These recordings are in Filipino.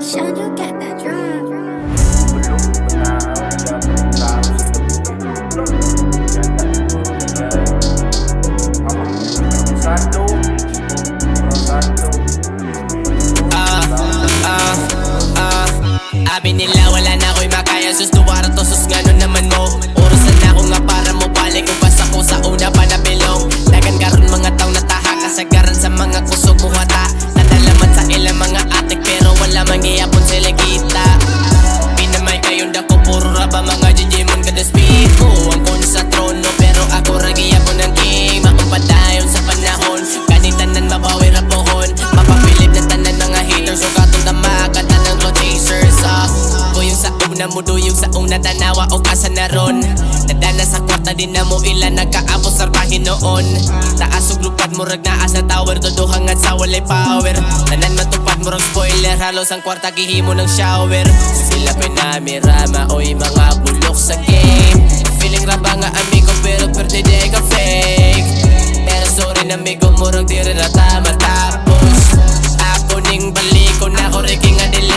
Sean, you got that drop. Ah, ah, ah Abi nila wala na ako'y makaya. Sus sus ngano naman mo. Oras na ako nga para mo balik. Basta ko sa una pa na bilong. Dagan karon mga taong nataha Kasagaran sa mga kusog buhata do yung sa una tanawa o kasa na ron. Nadana sa kwarta din na mo ilan nagkaapos sarbahin noon. Taas og lupad mo rag naas na tower Dodohang at sa walay power. Tanan matupad mo rag spoiler Halos ang kwarta gihimo ng shower. Sila pinamirama oy mga bulok sa game. Feeling raba nga amigo pero pwerte di ka fake. Pero sorry na amigo mo rag di rin rata matapos Ako ning balik ko na ko rin nga dili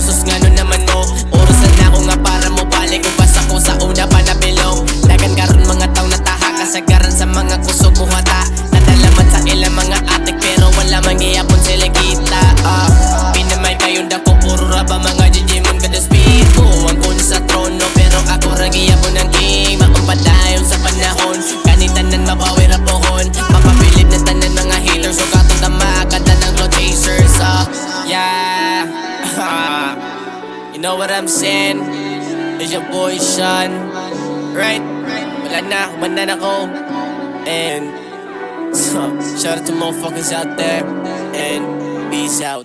duwara to sus ngano naman mo Oras na ako nga para mo balik Kung basta ko sa una pa na bilong Dagan karon mga taong nataha Kasagaran sa mga kusog buhata Nadalaman sa ilang mga atik Pero wala mangyayapon sila kita. Ah. Pinamay kayong dako Puro raba mga You know what I'm saying? It's your boy Sean Right? Wala na, kumandan ako And so, shout out to motherfuckers out there And peace out